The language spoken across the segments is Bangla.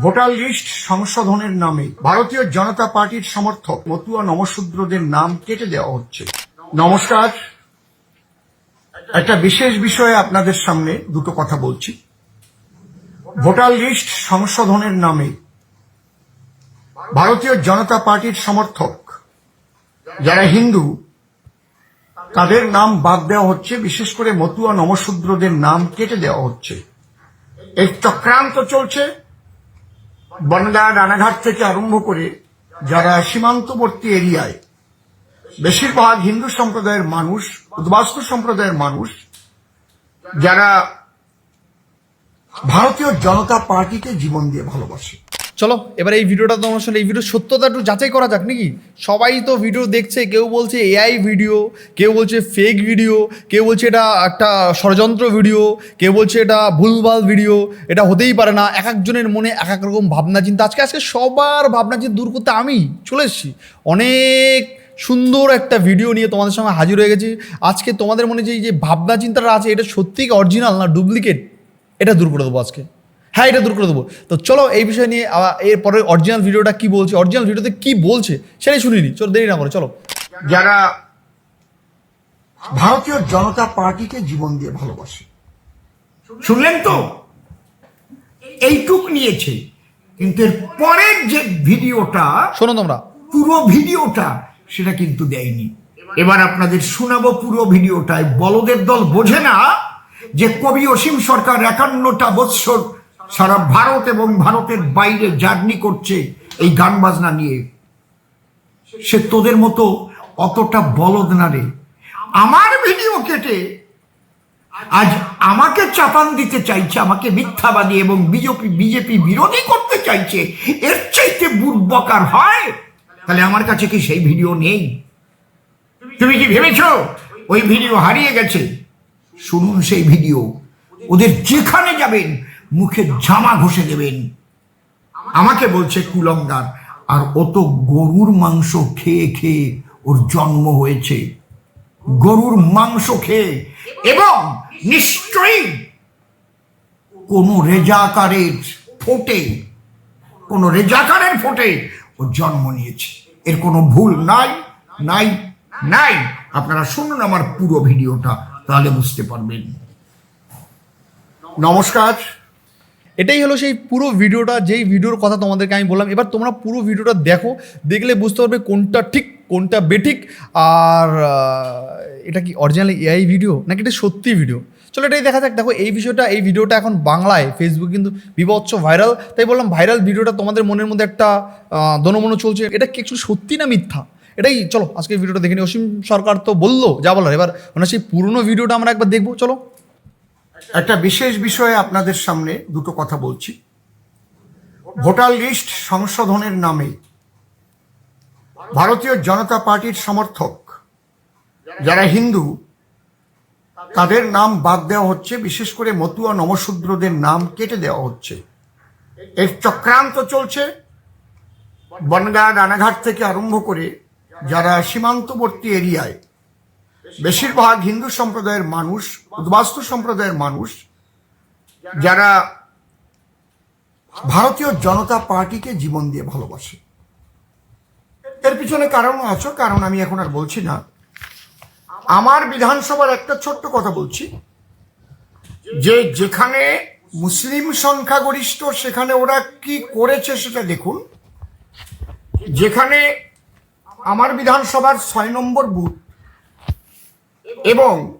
ভোটার লিস্ট সংশোধনের নামে ভারতীয় জনতা পার্টির সমর্থক মতুয়া নমশূদ্রদের নাম কেটে দেওয়া হচ্ছে। নমস্কার। একটা বিশেষ বিষয়ে আপনাদের সামনে দুটো কথা বলছি। ভোটার লিস্ট সংশোধনের নামে ভারতীয় জনতা পার্টির সমর্থক যারা হিন্দু, তাদের নাম বাদ দেওয়া হচ্ছে। বিশেষ করে মতুয়া নমশূদ্রদের নাম কেটে দেওয়া হচ্ছে। এই চক্রান্ত চলছে। বনগা রানাঘাট থেকে আরম্ভ করে যারা সীমান্তবর্তী এরিয়ায় বেশিরভাগ হিন্দু সম্প্রদায়ের মানুষ, উদ্বাস্তু সম্প্রদায়ের মানুষ, যারা ভারতীয় জনতা পার্টিকে জীবন দিয়ে ভালোবাসে। চলো, এবার এই ভিডিওটা তো আসলে এই ভিডিও সত্যতা একটু যাচাই করা যাক নাকি? সবাই তো ভিডিও দেখছে, কেউ বলছে এআই ভিডিও কেউ বলছে ফেক ভিডিও কেউ বলছে এটা একটা ষড়যন্ত্র ভিডিও কেউ বলছে এটা ভুলভাল ভিডিও এটা হতেই পারে না। এক একজনের মনে এক এক রকম ভাবনা চিন্তা। আজকে আজকে সবার ভাবনা চিন্তা দূর করতে আমি চলে এসেছি। অনেক সুন্দর একটা ভিডিও নিয়ে তোমাদের সঙ্গে হাজির হয়ে গেছি। আজকে তোমাদের মনে যে এই যে ভাবনা চিন্তাটা আছে, এটা সত্যিই অরিজিনাল না ডুপ্লিকেট এটা দূর করে দেবো আজকে। হ্যাঁ এটা দূর করে দেবো। তো চলো এই বিষয় নিয়ে এরপরে অরিজিনাল ভিডিওটা কি বলছে অরিজিনাল ভিডিওতে কি বলছে সেটাই শুনিনি চলো দেরি না করে চলো। যারা ভারতীয় জনতা পার্টিকে জীবন দিয়ে ভালোবাসে। শুনলেন তো? এইটুক নিয়েছে। কিন্তু এর পরের যে ভিডিওটা শোনো তোমরা। পুরো ভিডিওটা সেটা কিন্তু দেয়নি। এবার আপনাদের শোনাবো পুরো ভিডিওটায় বলদের দল বোঝে না যে কবি অসীম সরকার একান্নটা বৎসর সারা ভারত এবং ভারতের বাইরে জার্নি করছে এই গান বাজনা নিয়ে। সে তোদের মতো অতটা বলদ না রে। আমার ভিডিও কেটে আজ আমাকে চাপান দিতে চাইছে, আমাকে মিথ্যাবাদী এবং বিজেপি বিজেপি বিরোধী করতে চাইছে, এর চাইতে বুর্বকার হয়? তাহলে আমার কাছে কি সেই ভিডিও নেই? তুমি কি ভেবেছ ওই ভিডিও হারিয়ে গেছে? শুনুন সেই ভিডিও। ওদের যেখানে যাবেন মুখে জামা ঘষে দেবেন। আমাকে বলছে কুলঙ্গার, আর ও তো গরুর মাংস খেয়ে খেয়ে ওর জন্ম হয়েছে। গরুর মাংস খেয়ে এবং নিশ্চয়ই কোন রেজাকারের ফোটে, কোন রেজাকারের ফোটে ও জন্ম নিয়েছে। এর কোনো ভুল নাই নাই নাই। আপনারা শুনুন আমার পুরো ভিডিওটা, তাহলে বুঝতে পারবেন। নমস্কার। এটাই হলো সেই পুরো ভিডিওটা, যেই ভিডিওর কথা তোমাদেরকে আমি বললাম। এবার তোমরা পুরো ভিডিওটা দেখো, দেখলে বুঝতে পারবে কোনটা ঠিক, কোনটা বেঠিক, আর এটা কি অরিজিনাল এআই ভিডিও নাকি এটা সত্যি ভিডিও চলো এটাই দেখা যাক। দেখো, এই বিষয়টা, এই ভিডিওটা এখন বাংলায় ফেসবুক কিন্তু বিভৎস ভাইরাল তাই বললাম ভাইরাল ভিডিওটা তোমাদের মনের মধ্যে একটা দনমনো চলছে। এটা কি একটু সত্যি না মিথ্যা? এটাই, চলো আজকে ভিডিওটা দেখে অসীম সরকার তো বলল, যা বলার। এবার মানে সেই পুরনো ভিডিওটা আমরা একবার দেখব। চলো। একটা বিশেষ বিষয়ে আপনাদের সামনে দুটো কথা বলছি। ভোটার লিস্ট সংশোধনের নামে ভারতীয় জনতা পার্টির সমর্থক, যারা হিন্দু, তাদের নাম বাদ দেওয়া হচ্ছে, বিশেষ করে মতুয়া নমশূদ্রদের নাম কেটে দেওয়া হচ্ছে। এর চক্রান্ত চলছে। বনগা রানাঘাট থেকে আরম্ভ করে যারা সীমান্তবর্তী এরিয়ায় বেশিরভাগ হিন্দু সম্প্রদায়ের মানুষ, উদ্বাস্তু সম্প্রদায়ের মানুষ, যারা ভারতীয় জনতা পার্টিকে জীবন দিয়ে ভালোবাসে। এর পিছনে কারণ আছে, কারণ আমি এখন আর বলছি না। আমার বিধানসভার একটা ছোট্ট কথা বলছি, যে যেখানে মুসলিম সংখ্যাগরিষ্ঠ, সেখানে ওরা কি করেছে সেটা দেখুন। যেখানে আমার বিধানসভার ছয় নম্বর বুথ এবং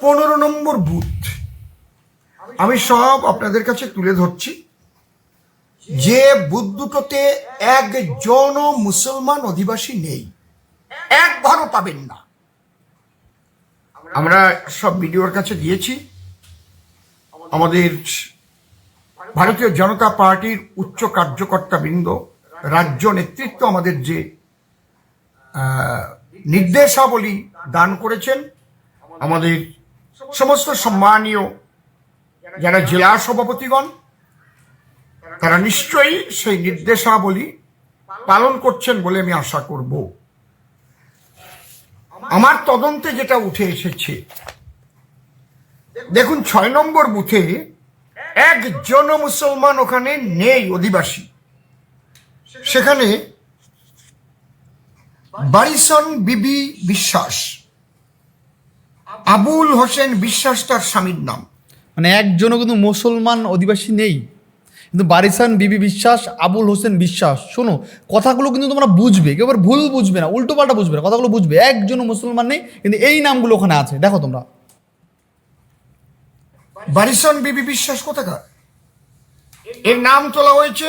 পনেরো নম্বর বুথ। আমি সব আপনাদের কাছে তুলে ধরছি। যে বুথ দুটোতে একজন মুসলমান অধিবাসী নেই একবারও পাবেন না। আমরা সব ভিডিওর কাছে দিয়েছি। আমাদের ভারতীয় জনতা পার্টির উচ্চ কার্যকর্তা বৃন্দ রাজ্য নেতৃত্ব আমাদের যে নির্দেশাবলী দান করেছেন। আমাদের সমস্ত সম্মানীয় যারা জেলা সভাপতিগণ, তারা নিশ্চয়ই সেই নির্দেশাবলী পালন করছেন বলে আমি আশা করব। আমার তদন্তে যেটা উঠে এসেছে, দেখুন ছয় নম্বর বুথে একজন মুসলমান ওখানে নেই অধিবাসী। সেখানে বারিসন বিবি বিশ্বাস। আবুল হোসেন বিশ্বাস তার স্বামীর নাম। মানে একজনও কিন্তু মুসলমান অধিবাসী নেই। কিন্তু বারিসান বিবি বিশ্বাস আবুল হোসেন বিশ্বাস শোনো কথাগুলো কিন্তু তোমরা বুঝবে কেউ ভুল বুঝবে না উল্টো পাল্টা বুঝবে না কথাগুলো বুঝবে। একজনও মুসলমান নেই কিন্তু এই নামগুলো ওখানে আছে দেখো তোমরা। বারিসন বিবি বিশ্বাস কোথাকার? এর নাম তোলা হয়েছে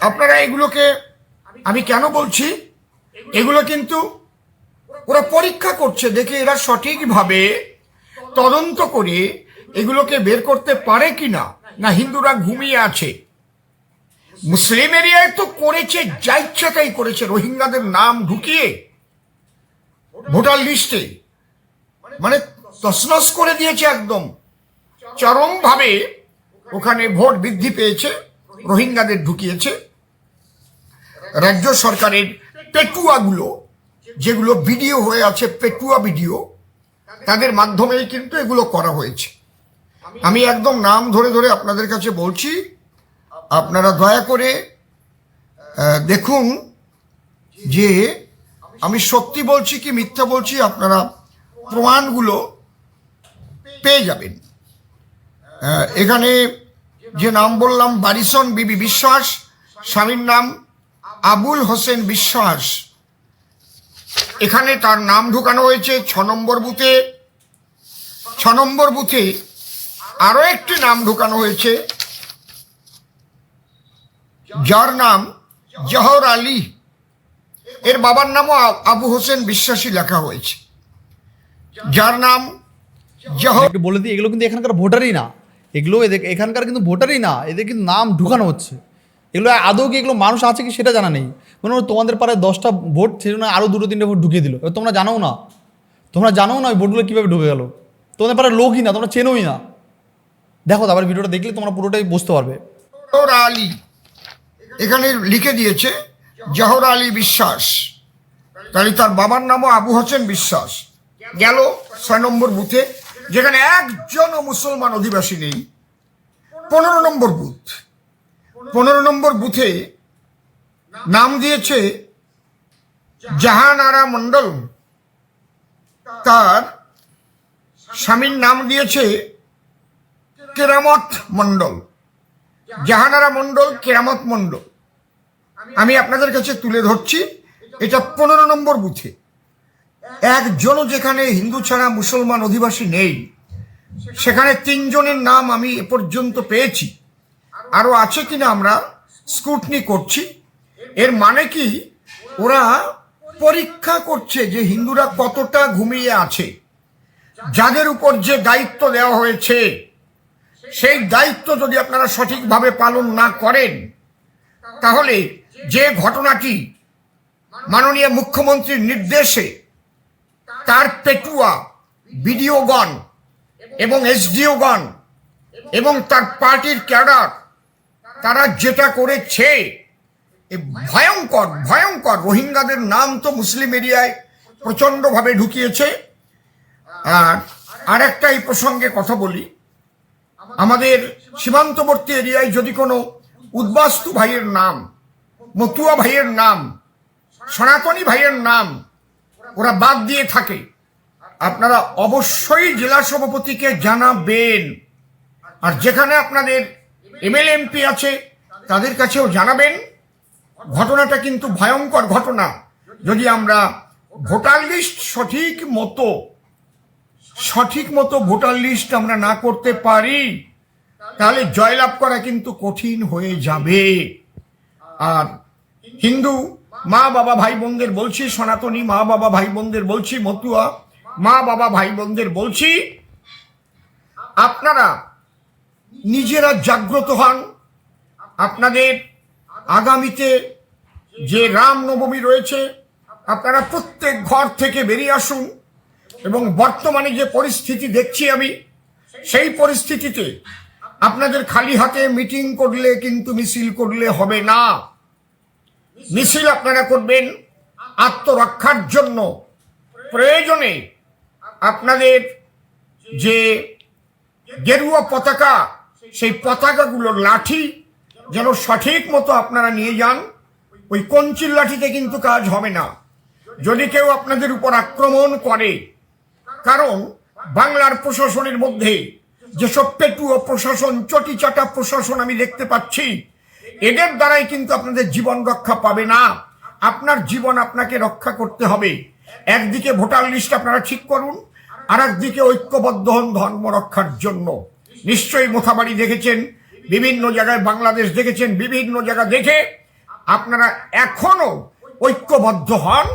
আপনারা এগুলোকে আমি কেন বলছি? এগুলো কিন্তু ওরা পরীক্ষা করছে, দেখে এরা সঠিকভাবে তদন্ত করে এগুলোকে বের করতে পারে কিনা, না হিন্দুরা ঘুমিয়ে আছে। মুসলিম এরিয়ায় তো করেছে, যা ইচ্ছা তাই করেছে, রোহিঙ্গাদের নাম ঢুকিয়ে ভোটার লিস্টে। মানে তসনস করে দিয়েছে একদম। চরমভাবে ওখানে ভোট বৃদ্ধি পেয়েছে, রোহিঙ্গাদের ঢুকিয়েছে। রাজ্য সরকারের পেটুয়াগুলো, যেগুলো ভিডিও হয়ে আছে, পেটুয়া ভিডিও, তাদের মাধ্যমেই কিন্তু এগুলো করা হয়েছে। আমি একদম নাম ধরে ধরে আপনাদের কাছে বলছি, আপনারা দয়া করে দেখুন যে আমি সত্যি বলছি কি মিথ্যা বলছি, আপনারা প্রমাণগুলো পেয়ে যাবেন। এখানে যে নাম বললাম, বারিসন বিবি বিশ্বাস, স্বামীর নাম আবুল হোসেন বিশ্বাস। এখানে তার নাম ঢুকানো হয়েছে ছ নম্বর বুথে। ছ নম্বর বুথে আরও একটি নাম ঢুকানো হয়েছে। যার নাম জহর আলী। এর বাবার নামও আবু হোসেন বিশ্বাসী লেখা হয়েছে। যার নাম জহর বলে দিই, এগুলো কিন্তু এখানকার ভোটারই না। এগুলো এদের এখানকার কিন্তু ভোটারই না। এদের কিন্তু নাম ঢুকানো হচ্ছে। এগুলো আদৌ কি এগুলো মানুষ আছে কি সেটা জানা নেই। মনে হয় তোমাদের পাড়ায় দশটা ভোট সেজন্য আরও দুটো তিনটে ভোট ঢুকিয়ে দিল। এবার তোমরা জানোও না। তোমরা জানোও না ওই ভোটগুলো কীভাবে ঢুকে গেলো। তোমাদের পাড়ার লোকই না, তোমরা চেনোই না। দেখো আবার ভিডিওটা দেখলে তোমরা পুরোটাই বুঝতে পারবে। আলী এখানে লিখে দিয়েছে, জহর আলী বিশ্বাস। তাহলে তার বাবার নামও আবু হোসেন বিশ্বাস। গেল ছয় নম্বর বুথে, যেখানে একজনও মুসলমান অধিবাসী নেই। পনেরো নম্বর বুথ। পনেরো নম্বর বুথে নাম দিয়েছে জাহানারা মণ্ডল। তার স্বামীর নাম দিয়েছে কেরামত মণ্ডল। জাহানারা মণ্ডল, কেরামত মণ্ডল। আমি আপনাদের কাছে তুলে ধরছি, এটা পনেরো নম্বর বুথে। একজনও যেখানে হিন্দু ছাড়া মুসলমান অধিবাসী নেই, সেখানে তিনজনের নাম আমি এ পর্যন্ত পেয়েছি। আরও আছে কিনা আমরা স্কুটনি করছি। এর মানে কি? ওরা পরীক্ষা করছে যে হিন্দুরা কতটা ঘুমিয়ে আছে। যাদের উপর যে দায়িত্ব দেওয়া হয়েছে, সেই দায়িত্ব যদি আপনারা সঠিকভাবে পালন না করেন, তাহলে যে ঘটনাটি মাননীয় মুখ্যমন্ত্রীর নির্দেশে, তার পেটুয়া বিডিওগণ এবং এসডিওগণ এবং তার পার্টির ক্যাডার তারা যেটা করেছে ভয়ঙ্কর ভয়ঙ্কর। রোহিঙ্গাদের নাম তো মুসলিম এরিয়ায় প্রচণ্ডভাবে ঢুকিয়েছে। আর আরেকটা এই প্রসঙ্গে কথা বলি। আমাদের সীমান্তবর্তী এরিয়ায় যদি কোনো উদ্বাস্তু ভাইয়ের নাম, মতুয়া ভাইয়ের নাম, সনাতনী ভাইয়ের নাম ওরা বাদ দিয়ে থাকে, আপনারা অবশ্যই জেলা সভাপতিকে জানাবেন। আর যেখানে আপনাদের এমএলএ এমপি আছে, তাদের কাছেও জানাবেন। ঘটনাটা কিন্তু ভয়ঙ্কর ঘটনা। যদি আমরা ভোটার লিস্ট সঠিক মতো সঠিক মতো ভোটার লিস্ট আমরা না করতে পারি, তাহলে জয়লাভ করা কিন্তু কঠিন হয়ে যাবে। আর হিন্দু মা বাবা ভাই বোনদের বলছি, সনাতনী মা বাবা ভাই বোনদের বলছি, মতুয়া মা বাবা ভাই বোনদের বলছি, আপনারা নিজেরা জাগ্রত হন। আপনাদের আগামীতে যে রাম নবমী রয়েছে, আপনারা প্রত্যেক ঘর থেকে বেরিয়ে আসুন এবং বর্তমানে যে পরিস্থিতি দেখছি আমি, সেই পরিস্থিতিতে আপনাদের খালি হাতে মিটিং করলে কিন্তু মিছিল করলে হবে না। মিছিল আপনারা করবেন আত্মরক্ষার জন্য। প্রয়োজনে আপনাদের যে গেরুয়া পতাকা সেই পতাকাগুলোর লাঠি যেন সঠিক মতো আপনারা নিয়ে যান, ওই কঞ্চির লাঠিতে কিন্তু কাজ হবে না। যদি কেউ আপনাদের উপর আক্রমণ করে, কারণ বাংলার প্রশাসনের মধ্যে যেসব পেটুও প্রশাসন, চটিচাটা প্রশাসন আমি দেখতে পাচ্ছি, এদের দ্বারাই কিন্তু আপনাদের জীবন রক্ষা পাবে না। আপনার জীবন আপনাকে রক্ষা করতে হবে। একদিকে ভোটার লিস্ট আপনারা ঠিক করুন আর একদিকে ঐক্যবদ্ধ হন ধর্ম রক্ষার জন্য। নিশ্চয়ই মোথাবাড়ি দেখেছেন, বিভিন্ন জায়গায় বাংলাদেশ দেখেছেন, বিভিন্ন জায়গা দেখে আপনারা এখনও ঐক্যবদ্ধ হন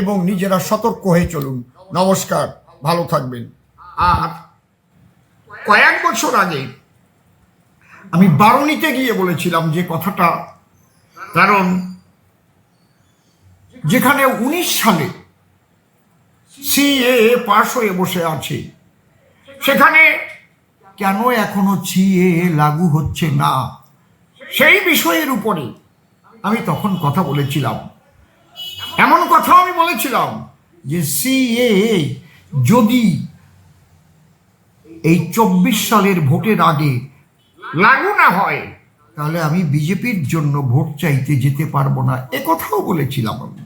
এবং নিজেরা সতর্ক হয়ে চলুন। নমস্কার, ভালো থাকবেন। আর কয়েক বছর আগে আমি বারণীতে গিয়ে বলেছিলাম যে কথাটা, কারণ যেখানে উনিশ সালে সিএ পাশ হয়ে বসে আছে, সেখানে কেন এখনও সিএ লাগু হচ্ছে না? সেই বিষয়ের উপরে আমি তখন কথা বলেছিলাম। এমন কথা আমি বলেছিলাম যে সিএ যদি এই চব্বিশ সালের ভোটের আগে লাগু না হয়, তাহলে আমি বিজেপির জন্য ভোট চাইতে যেতে পারব না। এ কথাও বলেছিলাম আমি।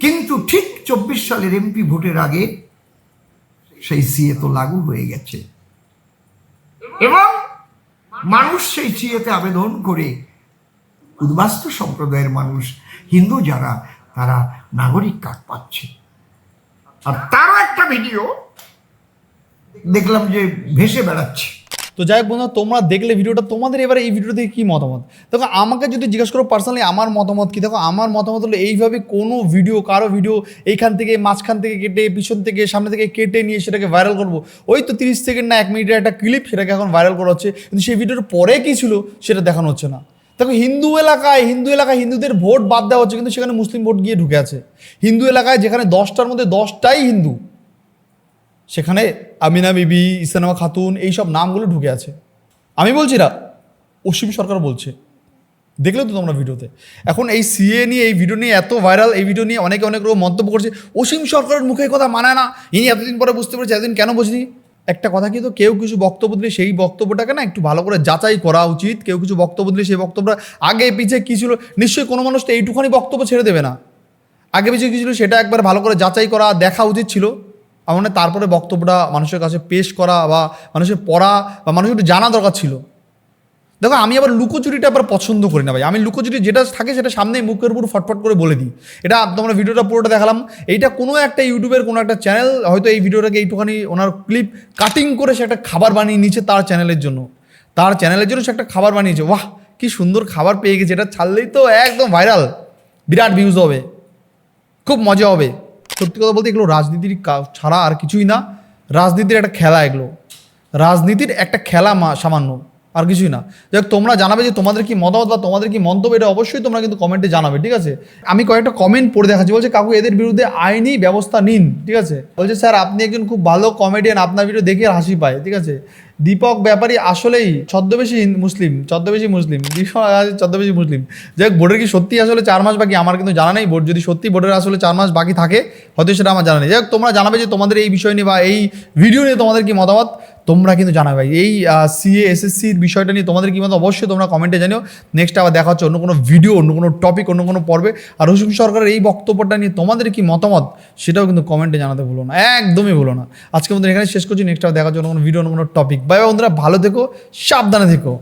কিন্তু ঠিক চব্বিশ সালের এমপি ভোটের আগে সেই সিএ তো লাগু হয়ে গেছে। এবং মানুষ সেই চিয়েতে আবেদন করে। উদ্বাস্তু সম্প্রদায়ের মানুষ, হিন্দু যারা, তারা নাগরিক কার্ড পাচ্ছে। আর তারও একটা ভিডিও, দেখলাম যে ভেসে বেড়াচ্ছে। তো যাই হোক বন্ধুরা, তোমরা দেখলে ভিডিওটা, তোমাদের এবারে এই ভিডিও থেকে কী মতামত? দেখো, আমাকে যদি জিজ্ঞেস করো পার্সোনালি আমার মতামত কী? দেখো, আমার মতামত হলো এইভাবে কোনো ভিডিও কারও ভিডিও এইখান থেকে, মাঝখান থেকে কেটে, পিছন থেকে, সামনে থেকে কেটে নিয়ে সেটাকে ভাইরাল করব। ওই তো তিরিশ সেকেন্ড না এক মিনিটের একটা ক্লিপ সেটাকে এখন ভাইরাল করা হচ্ছে, কিন্তু সেই ভিডিওর পরে কী ছিল সেটা দেখানো হচ্ছে না। দেখো, হিন্দু এলাকায় হিন্দু এলাকায় হিন্দুদের ভোট বাদ দেওয়া হচ্ছে, কিন্তু সেখানে মুসলিম ভোট গিয়ে ঢুকে আছে। হিন্দু এলাকায় যেখানে দশটার মধ্যে দশটাই হিন্দু। সেখানে আমিনা বিবি ইসানামা খাতুন এইসব নামগুলো ঢুকে আছে। আমি বলছি না অসীম সরকার বলছে। দেখলে তো তোমরা ভিডিওতে। এখন এই সিএ নিয়ে, এই ভিডিও নিয়ে, এত ভাইরাল এই ভিডিও নিয়ে অনেকে অনেক রকম মন্তব্য করছে। অসীম সরকারের মুখে কথা মানায় না। ইনি এতদিন পরে বুঝতে পেরেছে, এতদিন কেন বুঝনি? একটা কথা কিন্তু কেউ কিছু বক্তব্য দিলে সেই বক্তব্যটাকে না একটু ভালো করে যাচাই করা উচিত। কেউ কিছু বক্তব্য দিলে সেই বক্তব্যটা আগে পিছে কী ছিল? নিশ্চয়ই কোনো মানুষ তো এইটুখানি বক্তব্য ছেড়ে দেবে না। আগে পিছিয়ে কী ছিল সেটা একবার ভালো করে যাচাই করা দেখা উচিত ছিল। আমার তারপরে বক্তব্যটা মানুষের কাছে পেশ করা বা মানুষের পড়া বা মানুষের একটু জানা দরকার ছিল। দেখো, আমি আবার লুকোচুরিটা আবার পছন্দ করি না ভাই। আমি লুকোচুরি যেটা থাকে সেটা সামনে মুখের উপর ফটফট করে বলে দিই। এটা তোমরা ভিডিওটা পুরোটা দেখালাম। এইটা কোনো একটা ইউটিউবের কোনো একটা চ্যানেল, হয়তো এই ভিডিওটাকে এইটুখানি ওনার ক্লিপ কাটিং করে সে একটা খাবার বানিয়ে নিচ্ছে তার চ্যানেলের জন্য। তার চ্যানেলের জন্য সে একটা খাবার বানিয়েছে। বাহ, কি সুন্দর খাবার পেয়ে গেছে। এটা ছাড়লেই তো একদম ভাইরাল। বিরাট ভিউজ হবে। খুব মজা হবে। সত্যি কথা বলতে এগুলো রাজনীতির ছাড়া আর কিছুই না। রাজনীতির একটা খেলা এগুলো। রাজনীতির একটা খেলা সামান্য। আর কিছুই না। যাক, তোমরা জানাবে যে তোমাদের কি মতামত বা তোমাদের কি মন্তব্য, এটা অবশ্যই তোমরা কিন্তু কমেন্টে জানাবে, ঠিক আছে? আমি কয়েকটা কমেন্ট পড়ে দেখাচ্ছি। বলছে, কাকু, এদের বিরুদ্ধে আইনি ব্যবস্থা নিন। ঠিক আছে? বলছে, স্যার, আপনি একজন খুব ভালো কমেডিয়ান আপনার ভিডিও দেখে হাসি পায়। ঠিক আছে? দীপক ব্যাপারী আসলেই ছদ্মবেশী মুসলিম ছদ্মবেশী মুসলিম। ছদ্মবেশী মুসলিম। যাই হোক বোর্ডের কি সত্যি আসলে চার মাস বাকি? আমার কিন্তু জানা নেই। বোর্ড যদি সত্যি বোর্ডের আসলে চার মাস বাকি থাকে, হয়তো সেটা আমার জানা নেই। যাই হোক তোমরা জানাবে যে তোমাদের এই বিষয় নিয়ে বা এই ভিডিও নিয়ে তোমাদের কি মতামত? তোমরা কিন্তু জানাবে। এই সিএ এসএসসির বিষয়টা নিয়ে তোমাদের কি মতো অবশ্যই তোমরা কমেন্টে জানিও। নেক্সট আবার দেখা হচ্ছে অন্য কোনো ভিডিও অন্য কোনো টপিক অন্য কোনো পর্বে। আর রসুম সরকারের এই বক্তব্যটা নিয়ে তোমাদের কি মতামত? সেটাও কিন্তু কমেন্টে জানাতে ভুলো না। একদমই ভুলো না। আজকে আমাদের এখানে শেষ করছি। নেক্সট আবার দেখা হচ্ছে অন্য কোনো ভিডিও অন্য কোনো টপিক বাই বন্ধুরা। ভালো থেকো, সাবধানে থেকো।